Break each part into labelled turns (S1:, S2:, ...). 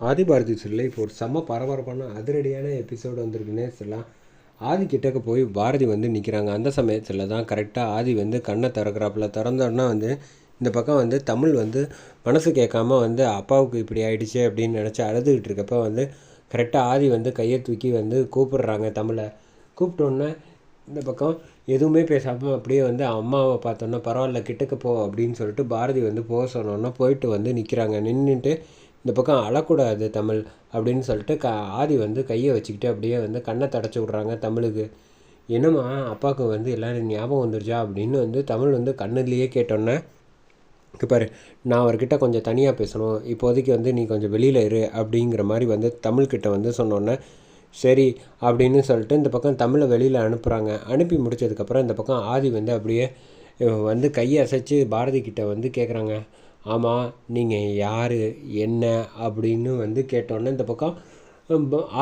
S1: ஆதிபாரதி சொல்ல இப்போ ஒரு செம்ம பரபரப்பான அதிரடியான எபிசோடு வந்திருக்குன்னே சொல்லலாம். ஆதி கிட்டக்க போய் பாரதி வந்து நிற்கிறாங்க அந்த சமயத்தில் தான் கரெக்டாக ஆதி வந்து கண்ணை திறக்கிறாப்புல. திறந்தோடனா வந்து இந்த பக்கம் வந்து தமிழ் வந்து மனசு கேட்காம வந்து அப்பாவுக்கு இப்படி ஆயிடுச்சு அப்படின்னு நினச்சி அழுதுகிட்டு இருக்கப்ப வந்து கரெக்டாக ஆதி வந்து கையை தூக்கி வந்து கூப்பிடுறாங்க தமிழை. கூப்பிட்டோன்னே இந்த பக்கம் எதுவுமே பேசாமல் அப்படியே வந்து அம்மாவை பார்த்தோன்னா பரவாயில்ல கிட்டக்க போ அப்படின்னு சொல்லிட்டு பாரதி வந்து போக சொன்னோன்னா போயிட்டு வந்து நிற்கிறாங்க நின்றுட்டு இந்த பக்கம் அழக்கூடாது தமிழ் அப்படின்னு சொல்லிட்டு க ஆதி வந்து கையை வச்சுக்கிட்டு அப்படியே வந்து கண்ணை தடச்சி விட்றாங்க தமிழுக்கு. என்னம்மா அப்பாவுக்கு வந்து எல்லோரும் ஞாபகம் வந்துருச்சா அப்படின்னு வந்து தமிழ் வந்து கண்ணுலேயே கேட்டோன்னே பாரு நான் அவர்கிட்ட கொஞ்சம் தனியாக பேசணும் இப்போதைக்கு வந்து நீ கொஞ்சம் வெளியில் இரு அப்படிங்கிற மாதிரி வந்து தமிழ்கிட்ட வந்து சொன்னோன்னே சரி அப்படின்னு சொல்லிட்டு இந்த பக்கம் தமிழை வெளியில் அனுப்புகிறாங்க அனுப்பி முடிச்சதுக்கப்புறம் இந்த பக்கம் ஆதி வந்து அப்படியே வந்து கையை அசைச்சு பாரதி கிட்ட வந்து கேட்குறாங்க ஆமாம் நீங்கள் யார் என்ன அப்படின்னு வந்து கேட்டோன்னே இந்த பக்கம்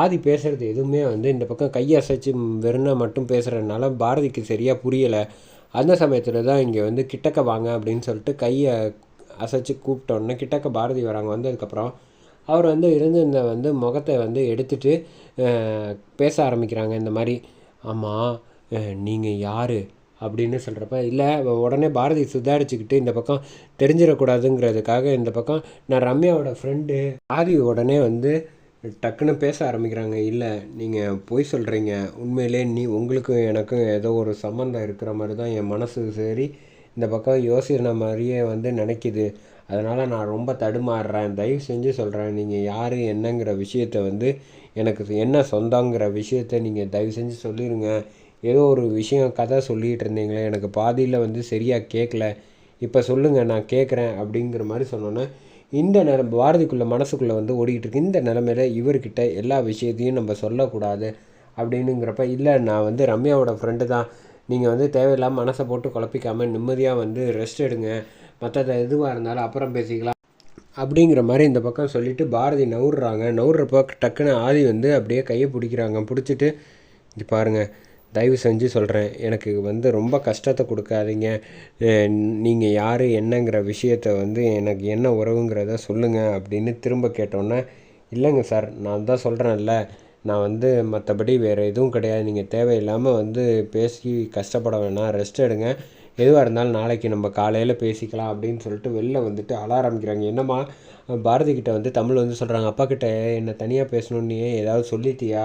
S1: ஆதி பேசுகிறது எதுவுமே வந்து இந்த பக்கம் கையை அசைச்சு வெறுனா மட்டும் பேசுகிறதுனால பாரதிக்கு சரியாக புரியலை. அந்த சமயத்தில் தான் இங்கே வந்து கிட்டக்க வாங்க அப்படின்னு சொல்லிட்டு கையை அசைச்சு கூப்பிட்டோன்னே கிட்டக்க பாரதி வராங்க. வந்ததுக்கப்புறம் அவர் வந்து இருந்திருந்த வந்து முகத்தை வந்து எடுத்துகிட்டு பேச ஆரம்பிக்கிறாங்க இந்த மாதிரி. ஆமாம் நீங்கள் யார் அப்படின்னு சொல்கிறப்ப இல்லை உடனே பாரதி சுதாரிச்சுக்கிட்டு இந்த பக்கம் தெரிஞ்சிடக்கூடாதுங்கிறதுக்காக இந்த பக்கம் நான் ரம்யாவோட ஃப்ரெண்டு ஆதி உடனே வந்து டக்குன்னு பேச ஆரம்பிக்கிறாங்க. இல்லை நீங்கள் பொய் சொல்கிறீங்க உண்மையிலே நீ உங்களுக்கும் எனக்கும் ஏதோ ஒரு சம்மந்தம் இருக்கிற மாதிரி தான் என் மனசு சரி இந்த பக்கம் யோசிக்கிற மாதிரியே வந்து நினைக்கிது. அதனால் நான் ரொம்ப தடுமாறுறேன். தயவு செஞ்சு சொல்கிறேன் நீங்கள் யார் என்னங்கிற விஷயத்த வந்து எனக்கு என்ன சொந்தங்கிற விஷயத்த நீங்கள் தயவு செஞ்சு சொல்லிடுங்க ஏதோ ஒரு விஷயம் கதை சொல்லிகிட்டு இருந்தீங்களே எனக்கு பாதியில் வந்து சரியாக கேட்கல இப்போ சொல்லுங்கள் நான் கேட்குறேன் அப்படிங்கிற மாதிரி சொன்னோன்னே இந்த நிலம் பாரதிக்குள்ளே மனசுக்குள்ளே வந்து ஓடிக்கிட்டு இருக்கு. இந்த நிலமையில இவர்கிட்ட எல்லா விஷயத்தையும் நம்ம சொல்லக்கூடாது அப்படின்னுங்கிறப்ப இல்லை நான் வந்து ரம்யாவோட ஃப்ரெண்டு தான். நீங்கள் வந்து தேவையில்லாமல் மனசை போட்டு குழப்பிக்காமல் நிம்மதியாக வந்து ரெஸ்ட் எடுங்க. மற்றத எதுவாக இருந்தாலும் அப்புறம் பேசிக்கலாம் அப்படிங்கிற மாதிரி இந்த பக்கம் சொல்லிவிட்டு பாரதி நவுடுறாங்க நவுறுறப்போ டக்குன்னு ஆதி வந்து அப்படியே கையை பிடிக்கிறாங்க. பிடிச்சிட்டு இது பாருங்கள் தயவு செஞ்சு சொல்கிறேன் எனக்கு வந்து ரொம்ப கஷ்டத்தை கொடுக்காதீங்க. நீங்கள் யார் என்னங்கிற விஷயத்த வந்து எனக்கு என்ன உறவுங்கிறத சொல்லுங்கள் அப்படின்னு திரும்ப கேட்டோன்னே இல்லைங்க சார் நான் தான் சொல்கிறேன்ல நான் வந்து மற்றபடி வேறு எதுவும் கிடையாது. நீங்கள் தேவையில்லாமல் வந்து பேசி கஷ்டப்பட வேணாம். ரெஸ்ட் எடுங்க. எதுவாக இருந்தாலும் நாளைக்கு நம்ம காலையில் பேசிக்கலாம் அப்படின்னு சொல்லிட்டு வெளில வந்துட்டு அழ ஆரம்பிக்கிறாங்க என்னம்மா பாரதி கிட்ட வந்து தமிழ் வந்து சொல்கிறாங்க அப்பா கிட்ட என்னை தனியாக பேசணுன்னு ஏதாவது சொல்லிட்டியா?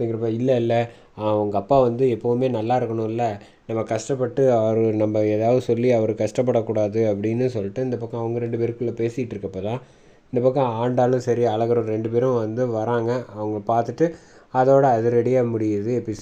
S1: அப்படிங்கிறப்ப இல்லை இல்லை. அவங்க அப்பா வந்து எப்போவுமே நல்லா இருக்கணும்ல. நம்ம கஷ்டப்பட்டு அவர் நம்ம ஏதாவது சொல்லி அவர் கஷ்டப்படக்கூடாது அப்படின்னு சொல்லிட்டு இந்த பக்கம் அவங்க ரெண்டு பேருக்குள்ளே பேசிகிட்டு இருக்கப்போ தான் இந்த பக்கம் ஆண்டாலும் சரி அழகரும் ரெண்டு பேரும் வந்து வராங்க. அவங்க பார்த்துட்டு அதோட அது ரெடியாக முடியுது. எபிசோட்